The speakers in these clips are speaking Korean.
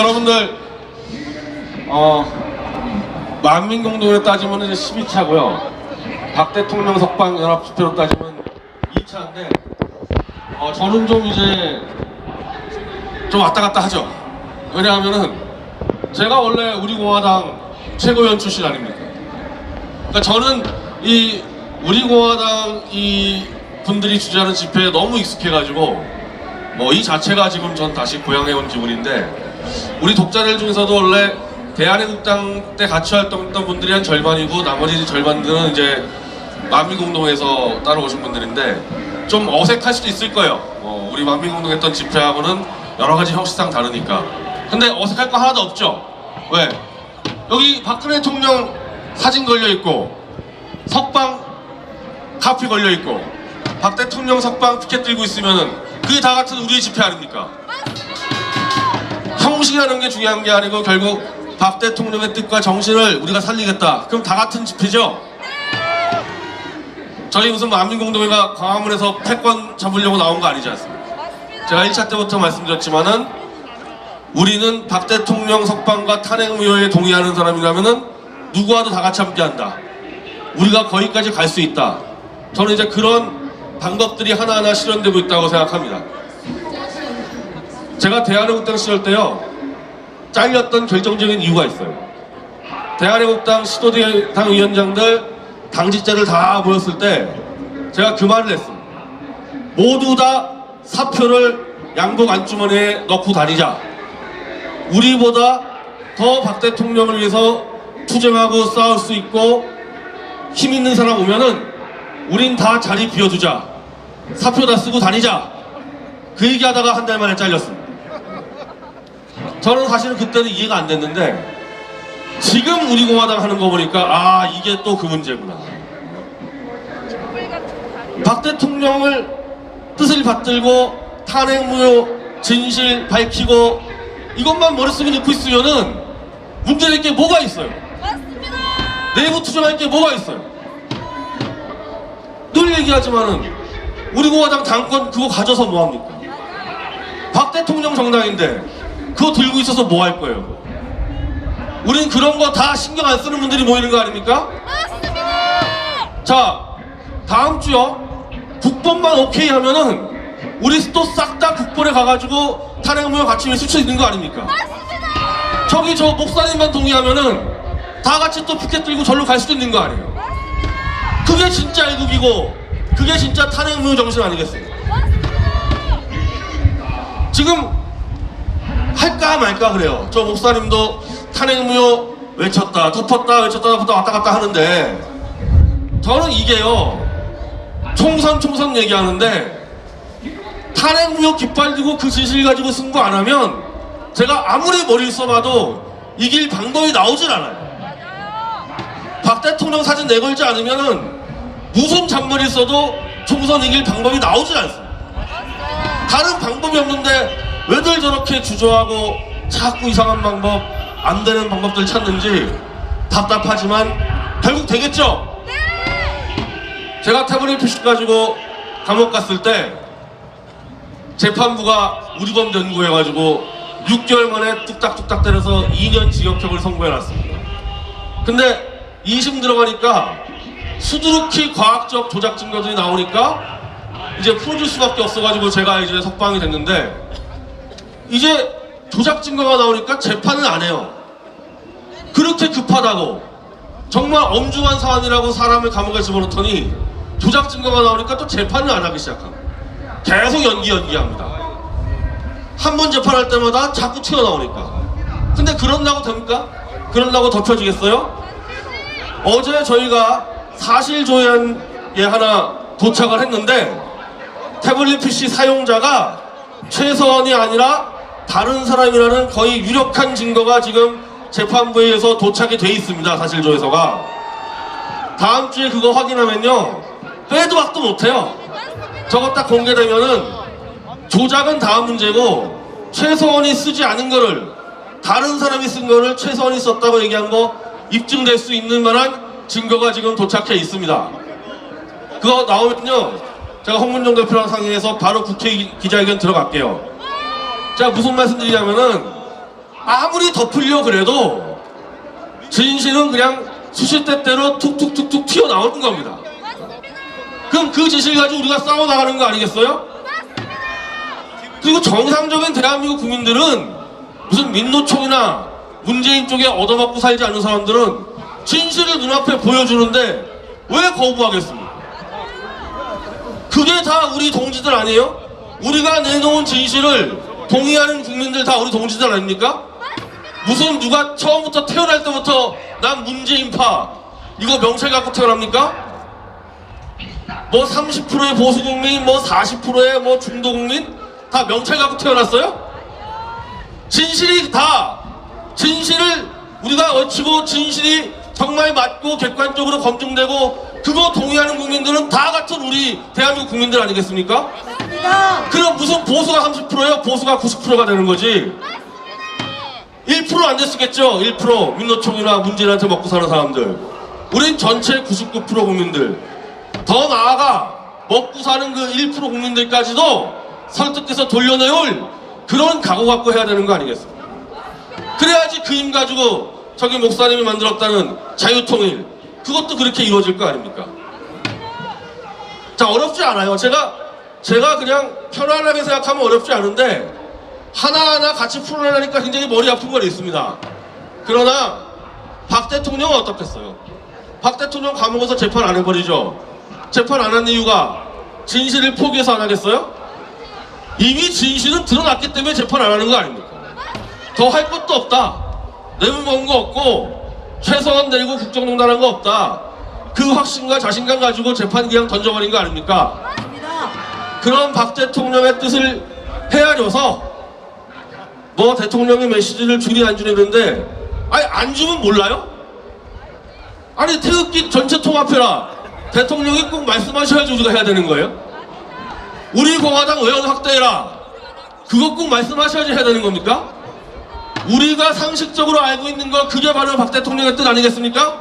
여러분들 어 만민 공동으로 따지면 이제 12차고요. 박 대통령 석방 연합 집회로 따지면 2차인데 어 저는 좀 이제 좀 왔다 갔다 하죠. 왜냐하면은 제가 원래 우리 공화당 최고위원 출신 아닙니까? 그러니까 저는 이 우리 공화당 이 분들이 주재하는 집회에 너무 익숙해가지고 뭐 이 자체가 지금 전 다시 고향에 온 기분인데 우리 독자들 중에서도 원래 대한민국당 때 같이 활동했던 분들이 한 절반이고 나머지 절반들은 이제 만민공동에서 따라오신 분들인데 좀 어색할 수도 있을 거예요. 어, 우리 만민공동 했던 집회하고는 여러 가지 형식상 다르니까. 근데 어색할 거 하나도 없죠. 왜? 여기 박근혜 대통령 사진 걸려 있고 석방 카피 걸려 있고 박 대통령 석방 피켓 들고 있으면은 그게 다 같은 우리의 집회 아닙니까? 형식이라는 게 중요한 게 아니고 결국 박 대통령의 뜻과 정신을 우리가 살리겠다. 그럼 다 같은 집회죠? 저희 무슨 만민공동회가 광화문에서 패권 잡으려고 나온 거 아니지 않습니까? 제가 1차 때부터 말씀드렸지만은 우리는 박 대통령 석방과 탄핵 무효에 동의하는 사람이라면은 누구와도 다 같이 함께 한다. 우리가 거기까지 갈 수 있다. 저는 이제 그런 방법들이 하나하나 실현되고 있다고 생각합니다. 제가 대한민국 당 시절 때요 잘렸던 결정적인 이유가 있어요. 대한민국당 시도당 위원장들 당직자들 다 모였을 때 제가 그 말을 했습니다. 모두 다 사표를 양복 안주머니에 넣고 다니자. 우리보다 더 박 대통령을 위해서 투쟁하고 싸울 수 있고 힘 있는 사람 오면은 우린 다 자리 비워두자. 사표 다 쓰고 다니자. 그 얘기하다가 한 달 만에 잘렸습니다. 저는 사실은 그때는 이해가 안 됐는데 지금 우리 공화당 하는 거 보니까 아 이게 또 그 문제구나. 박 대통령을 뜻을 받들고 탄핵 무효 진실 밝히고 이것만 머릿속에 넣고 있으면은 문제될 게 뭐가 있어요? 맞습니다. 내부 투쟁할 게 뭐가 있어요? 늘 얘기하지만은 우리 공화당 당권 그거 가져서 뭐 합니까? 박 대통령 정당인데 그거 들고 있어서 뭐 할 거예요? 우린 그런 거 다 신경 안 쓰는 분들이 모이는 거 아닙니까? 맞습니다. 자, 다음 주요. 국본만 오케이 하면은 우리 또 싹 다 국본에 가가지고 탄핵무효 같이 수쳐 있는 거 아닙니까? 맞습니다. 저기 저 목사님만 동의하면은 다 같이 또 피켓 들고 절로 갈 수도 있는 거 아니에요? 그게 진짜 애국이고 그게 진짜 탄핵 무효 정신 아니겠어요? 지금 할까 말까 그래요. 저 목사님도 탄핵무효 외쳤다, 덮었다, 외쳤다, 덮었다 왔다 갔다 하는데 저는 이게요. 총선 총선 얘기하는데 탄핵무효 깃발 들고 그 지시를 가지고 승부 안 하면 제가 아무리 머리를 써봐도 이길 방법이 나오질 않아요. 박 대통령 사진 내걸지 않으면은 무슨 잔머리 써도 총선 이길 방법이 나오질 않습니다. 다른 방법이 없는데 왜들 저렇게 주저하고 자꾸 이상한 방법, 안 되는 방법들 찾는지 답답하지만 결국 되겠죠? 제가 태블릿 PC 가지고 감옥 갔을 때 재판부가 우리범 연구해가지고 6개월 만에 뚝딱뚝딱 때려서 2년 징역형을 선고해놨습니다. 근데 2심 들어가니까 수두룩히 과학적 조작 증거들이 나오니까 이제 풀어줄 수밖에 없어가지고 제가 이제 석방이 됐는데 이제 조작 증거가 나오니까 재판을 안 해요. 그렇게 급하다고 정말 엄중한 사안이라고 사람을 감옥에 집어넣더니 조작 증거가 나오니까 또 재판을 안 하기 시작합니다. 계속 연기 연기합니다. 한 번 재판할 때마다 자꾸 튀어나오니까. 근데 그런다고 됩니까? 그런다고 덮여지겠어요? 어제 저희가 사실 조회에 하나 도착을 했는데 태블릿 PC 사용자가 최서원이 아니라 다른 사람이라는 거의 유력한 증거가 지금 재판부에 의해서 도착이 돼 있습니다. 사실 조회서가. 다음 주에 그거 확인하면요. 빼도 박도 못해요. 저거 딱 공개되면은 조작은 다음 문제고 최서원이 쓰지 않은 거를 다른 사람이 쓴 거를 최서원이 썼다고 얘기한 거 입증될 수 있는 만한 증거가 지금 도착해 있습니다. 그거 나오면요. 제가 홍문정 대표랑 상의해서 바로 국회 기- 기자회견 들어갈게요. 제가 무슨 말씀 드리냐면은 아무리 덮으려 그래도 진실은 그냥 수시때때로 툭툭툭툭 튀어나오는 겁니다. 그럼 그 진실 가지고 우리가 싸워 나가는 거 아니겠어요? 그리고 정상적인 대한민국 국민들은 무슨 민노총이나 문재인 쪽에 얻어먹고 살지 않는 사람들은 진실을 눈앞에 보여주는데 왜 거부하겠습니까? 그게 다 우리 동지들 아니에요? 우리가 내놓은 진실을 동의하는 국민들 다 우리 동지들 아닙니까? 무슨 누가 처음부터 태어날 때부터 난 문재인파 이거 명찰 갖고 태어납니까? 뭐 30%의 보수 국민, 뭐 40%의 뭐 중도 국민 다 명찰 갖고 태어났어요? 진실이 다 진실을 우리가 어치고 진실이 정말 맞고 객관적으로 검증되고 그거 동의하는 국민들은 다 같은 우리 대한민국 국민들 아니겠습니까? 그럼 무슨 보수가 30%예요? 보수가 90%가 되는 거지. 1%안 됐겠죠? 1% 민노총이나 문재인한테 먹고 사는 사람들. 우린 전체 99% 국민들. 더 나아가 먹고 사는 그 1% 국민들까지도 설득해서 돌려내올 그런 각오 갖고 해야 되는 거 아니겠습니까? 그래야지 그 힘 가지고 저기 목사님이 만들었다는 자유통일 그것도 그렇게 이루어질 거 아닙니까? 자 어렵지 않아요. 제가 제가 그냥 편안하게 생각하면 어렵지 않은데 하나하나 같이 풀어내니까 굉장히 머리 아픈 건 있습니다. 그러나 박 대통령은 어떻겠어요? 박 대통령 감옥에서 재판 안 해버리죠. 재판 안 한 이유가 진실을 포기해서 안 하겠어요? 이미 진실은 드러났기 때문에 재판 안 하는 거 아닙니까? 더 할 것도 없다. 내문 먹은 거 없고 최소한 내리고 국정농단한 거 없다. 그 확신과 자신감 가지고 재판 그냥 던져버린 거 아닙니까? 그런 박 대통령의 뜻을 헤아려서 뭐 대통령의 메시지를 주니 안 주는데 아니 안 주면 몰라요? 아니 태극기 전체 통합해라 대통령이 꼭 말씀하셔야지 우리가 해야 되는 거예요? 우리 공화당 의원 확대해라 그거 꼭 말씀하셔야지 해야 되는 겁니까? 우리가 상식적으로 알고 있는 거 그게 바로 박 대통령의 뜻 아니겠습니까?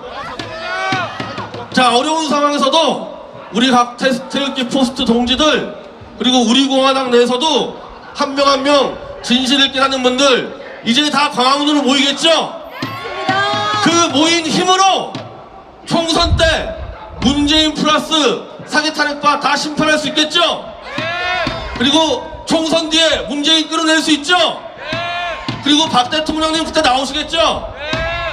자 어려운 상황에서도 우리 각 태- 태극기 포스트 동지들 그리고 우리 공화당 내에서도 한 명 한 명 진실을 깨닫는 분들 이제 다 광화문으로 모이겠죠? 그 모인 힘으로 총선 때 문재인 플러스 사기 탄핵파 다 심판할 수 있겠죠? 그리고 총선 뒤에 문재인 끌어낼 수 있죠? 그리고 박 대통령님 그때 나오시겠죠?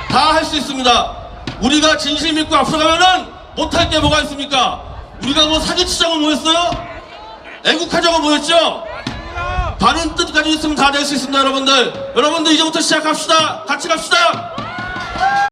다 할 수 있습니다. 우리가 진실 믿고 앞으로 가면은 못할 게 뭐가 있습니까? 우리가 뭐 사기치자고 모였어요? 애국하자고 모였죠? 바른 뜻 가지고 있으면 다 될 수 있습니다, 여러분들. 여러분들 이제부터 시작합시다. 같이 갑시다.